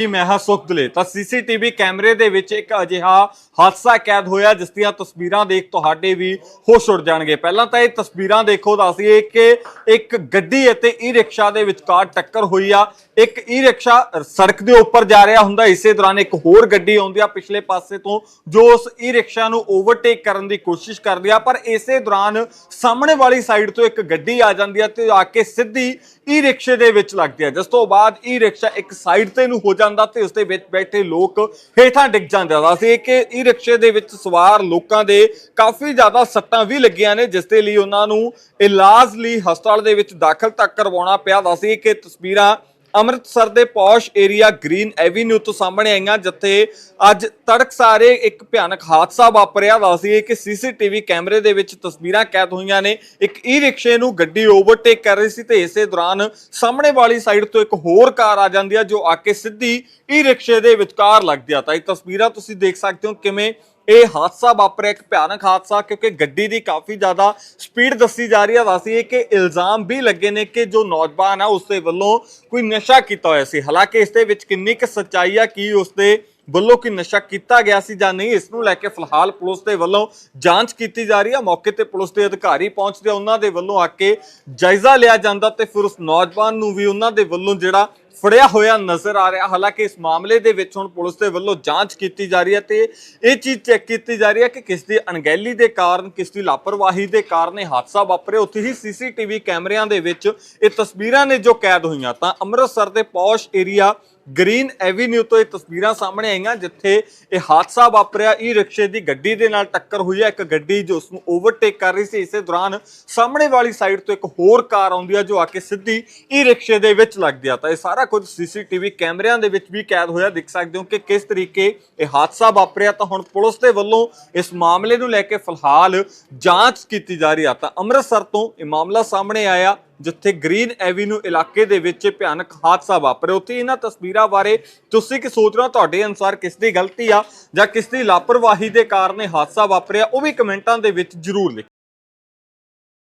ਜੀ, ਮੈਂ ਹਾਂ ਸੁਖਦਲੇ ਤਾਂ ਸੀਸੀਟੀਵੀ ਕੈਮਰੇ ਦੇ ਵਿੱਚ ਇੱਕ ਅਜਿਹਾ ਹਾਦਸਾ ਕੈਦ ਹੋਇਆ, ਜਿਸ ਦੀਆਂ ਤਸਵੀਰਾਂ ਦੇਖ ਤੁਹਾਡੇ ਵੀ ਹੋਸ਼ ਉੱਡ ਜਾਣਗੇ। ਪਹਿਲਾਂ ਤਾਂ ਇਹ ਤਸਵੀਰਾਂ ਦੇਖੋ ਦੱਸੀਏ ਕਿ ਇੱਕ ਗੱਡੀ ਅਤੇ ਈ ਰਿਕਸ਼ਾ ਦੇ ਵਿਚਕਾਰ ਟੱਕਰ ਹੋਈ ਆ। ਇੱਕ ਈ ਰਿਕਸ਼ਾ ਸੜਕ ਦੇ ਉੱਪਰ ਜਾ ਰਿਹਾ ਹੁੰਦਾ। ਇਸੇ ਦੌਰਾਨ ਇੱਕ ਹੋਰ ਗੱਡੀ ਆਉਂਦੀ ਆ ਪਿਛਲੇ ਪਾਸੇ ਤੋਂ, ਜੋ ਉਸ ਈ ਰਿਕਸ਼ਾ ਨੂੰ ਓਵਰਟੇਕ ਕਰਨ ਦੀ ਕੋਸ਼ਿਸ਼ ਕਰਦੀ ਆ। ਪਰ ਇਸੇ ਦੌਰਾਨ ਸਾਹਮਣੇ ਵਾਲੀ ਸਾਈਡ ਤੋਂ ਇੱਕ ਗੱਡੀ ਆ ਜਾਂਦੀ ਆ ਤੇ ਆ ਕੇ ਸਿੱਧੀ ਈ ਰਿਕਸ਼ੇ ਦੇ ਵਿੱਚ ਲੱਗਦੀ ਆ। ਜਿਸ ਤੋਂ ਬਾਅਦ ਈ ਰਿਕਸ਼ਾ ਇੱਕ ਸਾਈਡ ਤੇ ਨੂੰ ਹੋ ਜਾਂਦਾ ਤੇ ਉਸ ਦੇ ਵਿੱਚ ਬੈਠੇ ਲੋਕ ਹੇਠਾਂ ਡਿੱਗ ਜਾਂਦੇ ਆ ਸੀ ਕਿ ਈ ਰਿਕਸ਼ੇ ਦੇ ਵਿੱਚ ਸਵਾਰ ਲੋਕਾਂ ਦੇ ਕਾਫੀ ਜ਼ਿਆਦਾ ਸੱਟਾਂ ਵੀ ਲੱਗੀਆਂ ਨੇ, ਜਿਸ ਦੇ ਲਈ ਉਹਨਾਂ ਨੂੰ ਇਲਾਜ ਲਈ ਹਸਪਤਾਲ ਦੇ ਵਿੱਚ ਦਾਖਲ ਤੱਕ ਕਰਵਾਉਣਾ ਪਿਆ। ਦੱਸੀ ਕਿ ਤਸਵੀਰਾਂ ਅੰਮ੍ਰਿਤਸਰ ਦੇ ਪੌਸ਼ ਏਰੀਆ ਗ੍ਰੀਨ ਐਵੀਨਿਊ ਤੋਂ ਸਾਹਮਣੇ ਆਈਆਂ, ਜਿੱਥੇ ਅੱਜ ਤੜਕਸਾਰੇ ਇੱਕ ਭਿਆਨਕ ਹਾਦਸਾ ਵਾਪਰਿਆ। ਦੱਸਦੀ ਕਿ ਸੀਸੀਟੀਵੀ ਕੈਮਰੇ ਦੇ ਵਿੱਚ ਤਸਵੀਰਾਂ ਕੈਦ ਹੋਈਆਂ ਨੇ। ਇੱਕ ਈ ਰਿਕਸ਼ੇ ਨੂੰ ਗੱਡੀ ਓਵਰਟੇਕ ਕਰ ਰਹੀ ਸੀ ਤੇ ਇਸੇ ਦੌਰਾਨ ਸਾਹਮਣੇ ਵਾਲੀ ਸਾਈਡ ਤੋਂ ਇੱਕ ਹੋਰ ਕਾਰ ਆ ਜਾਂਦੀ ਹੈ, ਜੋ ਆ ਕੇ ਸਿੱਧੀ ਈ ਰਿਕਸ਼ੇ ਦੇ ਵਿਚਕਾਰ ਲੱਗਦੀ ਆ। ਤਾਂ ਇਹ ਤਸਵੀਰਾਂ ਤੁਸੀਂ ਦੇਖ ਸਕਦੇ ਹੋ ਕਿਵੇਂ ਇਹ ਹਾਦਸਾ ਵਾਪਰਿਆ, ਇੱਕ ਭਿਆਨਕ ਹਾਦਸਾ, ਕਿਉਂਕਿ ਗੱਡੀ ਦੀ ਕਾਫੀ ਜ਼ਿਆਦਾ ਸਪੀਡ ਦੱਸੀ ਜਾ ਰਹੀ ਹੈ। ਦੱਸੀ ਕਿ ਇਲਜ਼ਾਮ ਵੀ ਲੱਗੇ ਨੇ ਕਿ ਜੋ ਨੌਜਵਾਨ ਆ, ਉਸ ਦੇ ਵੱਲੋਂ ਕੋਈ ਨਸ਼ਾ ਕੀਤਾ ਹੋਇਆ ਸੀ। ਹਾਲਾਂਕਿ ਇਸ ਦੇ ਵਿੱਚ ਕਿੰਨੀ ਕੁ ਸੱਚਾਈ ਆ, ਕੀ ਉਸ ਦੇ ਵੱਲੋਂ ਕੋਈ ਨਸ਼ਾ ਕੀਤਾ ਗਿਆ ਸੀ ਜਾਂ ਨਹੀਂ, ਇਸ ਨੂੰ ਲੈ ਕੇ ਫਿਲਹਾਲ ਪੁਲਿਸ ਦੇ ਵੱਲੋਂ ਜਾਂਚ ਕੀਤੀ ਜਾ ਰਹੀ ਹੈ। ਮੌਕੇ ਤੇ ਪੁਲਿਸ ਦੇ ਅਧਿਕਾਰੀ ਪਹੁੰਚਦੇ ਉਹਨਾਂ ਦੇ ਵੱਲੋਂ ਆ ਕੇ ਜਾਇਜ਼ਾ ਲਿਆ ਜਾਂਦਾ ਤੇ ਫਿਰ ਉਸ ਨੌਜਵਾਨ ਨੂੰ ਵੀ ਉਹਨਾਂ ਦੇ ਵੱਲੋਂ ਜਿਹੜਾ ਫੜਿਆ ਹੋਇਆ ਨਜ਼ਰ ਆ ਰਿਹਾ। ਹਾਲਾਂਕਿ ਇਸ ਮਾਮਲੇ ਦੇ ਵਿੱਚ ਹੁਣ ਪੁਲਿਸ ਦੇ ਵੱਲੋਂ ਜਾਂਚ ਕੀਤੀ ਜਾ ਰਹੀ ਹੈ ਤੇ ਇਹ ਚੀਜ਼ ਚੈੱਕ ਕੀਤੀ ਜਾ ਰਹੀ ਹੈ ਕਿ ਕਿਸ ਦੀ ਅਣਗਹਿਲੀ ਦੇ ਕਾਰਨ, ਕਿਸ ਦੀ ਲਾਪਰਵਾਹੀ ਦੇ ਕਾਰਨ ਇਹ ਹਾਦਸਾ ਵਾਪਰਿਆ। ਉੱਥੇ ਹੀ ਸੀਸੀਟੀਵੀ ਕੈਮਰਿਆਂ ਦੇ ਵਿੱਚ ਇਹ ਤਸਵੀਰਾਂ ਨੇ ਜੋ ਕੈਦ ਹੋਈਆਂ ਤਾਂ ਅੰਮ੍ਰਿਤਸਰ ਦੇ ਪੌਸ਼ ਏਰੀਆ ਗ੍ਰੀਨ ਐਵੀਨਿਊ ਤੋਂ ਇਹ ਤਸਵੀਰਾਂ ਸਾਹਮਣੇ ਆਈਆਂ, ਜਿੱਥੇ ਇਹ ਹਾਦਸਾ ਵਾਪਰਿਆ। ਈ ਰਿਕਸ਼ੇ ਦੀ ਗੱਡੀ ਦੇ ਨਾਲ ਟੱਕਰ ਹੋਈ ਹੈ। ਇੱਕ ਗੱਡੀ ਜੋ ਉਸ ਨੂੰ ਓਵਰਟੇਕ ਕਰ ਰਹੀ ਸੀ, ਇਸੇ ਦੌਰਾਨ ਸਾਹਮਣੇ ਵਾਲੀ ਸਾਈਡ ਤੋਂ ਇੱਕ ਹੋਰ ਕਾਰ ਆਉਂਦੀ ਹੈ, ਜੋ ਆ ਕੇ ਸਿੱਧੀ ਈ ਰਿਕਸ਼ੇ ਦੇ ਵਿੱਚ ਲੱਗਦੀ ਆ। ਤਾਂ ਇਹ ਸਾਰਾ ਕੁਝ ਸੀਸੀਟੀਵੀ ਕੈਮਰਿਆਂ ਦੇ ਵਿੱਚ ਵੀ ਕੈਦ ਹੋਇਆ, ਦਿਖ ਸਕਦੇ ਹੋ ਕਿ ਕਿਸ ਤਰੀਕੇ ਇਹ ਹਾਦਸਾ ਵਾਪਰਿਆ। ਤਾਂ ਹੁਣ ਪੁਲਿਸ ਦੇ ਵੱਲੋਂ ਇਸ ਮਾਮਲੇ ਨੂੰ ਲੈ ਕੇ ਫਿਲਹਾਲ ਜਾਂਚ ਕੀਤੀ ਜਾ ਰਹੀ ਆ। ਤਾਂ ਅੰਮ੍ਰਿਤਸਰ ਤੋਂ ਇਹ ਮਾਮਲਾ ਸਾਹਮਣੇ ਆਇਆ, ਜਿੱਥੇ ਗ੍ਰੀਨ ਐਵੀਨਿਊ ਇਲਾਕੇ ਦੇ ਵਿੱਚ ਭਿਆਨਕ ਹਾਦਸਾ ਵਾਪਰਿਆ। ਉੱਥੇ ਇਹਨਾਂ ਤਸਵੀਰਾਂ ਬਾਰੇ ਤੁਸੀਂ ਕੀ ਸੋਚ ਰਹੇ ਹੋ? ਤੁਹਾਡੇ ਅਨੁਸਾਰ ਕਿਸ ਦੀ ਗਲਤੀ ਆ ਜਾਂ ਕਿਸ ਦੀ ਲਾਪਰਵਾਹੀ ਦੇ ਕਾਰਨ ਇਹ ਹਾਦਸਾ ਵਾਪਰਿਆ? ਉਹ ਵੀ ਕਮੈਂਟਾਂ ਦੇ ਵਿੱਚ ਜ਼ਰੂਰ ਲਿਖੋ